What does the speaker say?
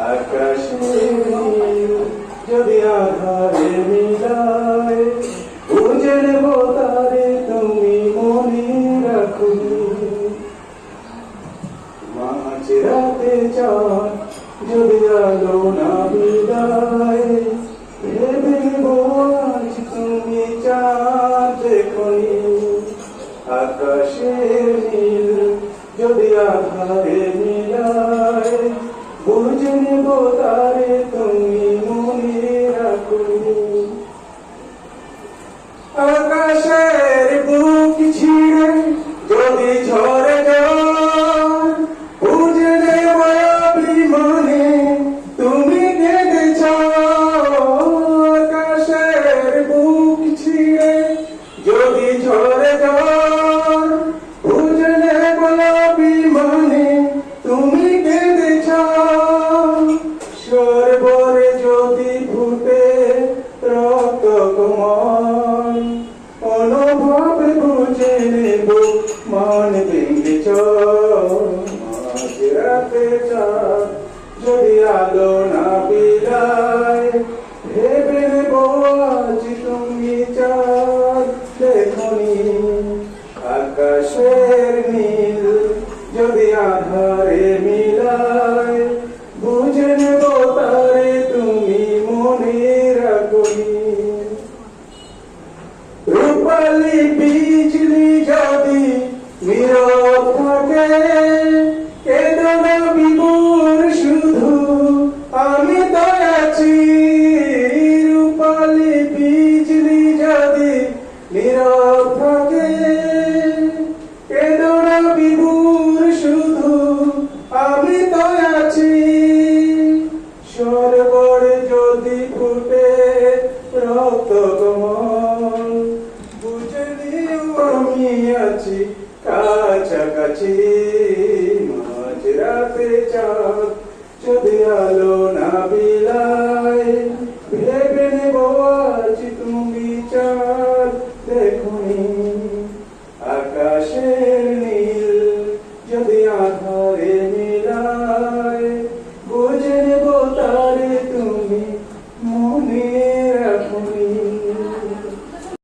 আকাশে যদি আধারে মিলায় বুঝে নেব তারে তুমি মনে রাখো। মাঝ রাতে চান যদি আলো না বিদায়, ভেবে আজ তুমি চাঁদ দেখনি। আকাশের নীল যদি আধারে মিলায় বুঝে নেব তারে তুমি মনে রাখনি আকাশের বুক ছিঁড়ে যদি ঝরে মান মাঝ রাতে যদি আলো না ভেবে তুমি আকাশের নীল যদি আধারে মিলায়, বুঝে নেব তারে তুমি মনে রাখনি। রূপালি আছি কাছাকাছি। মাঝ রাতে চাঁদ যদি আলো না বিলায়, ভেবে নেব আজ তুমি চাঁদ। দেখুনি আকাশের নীল যদি আধারে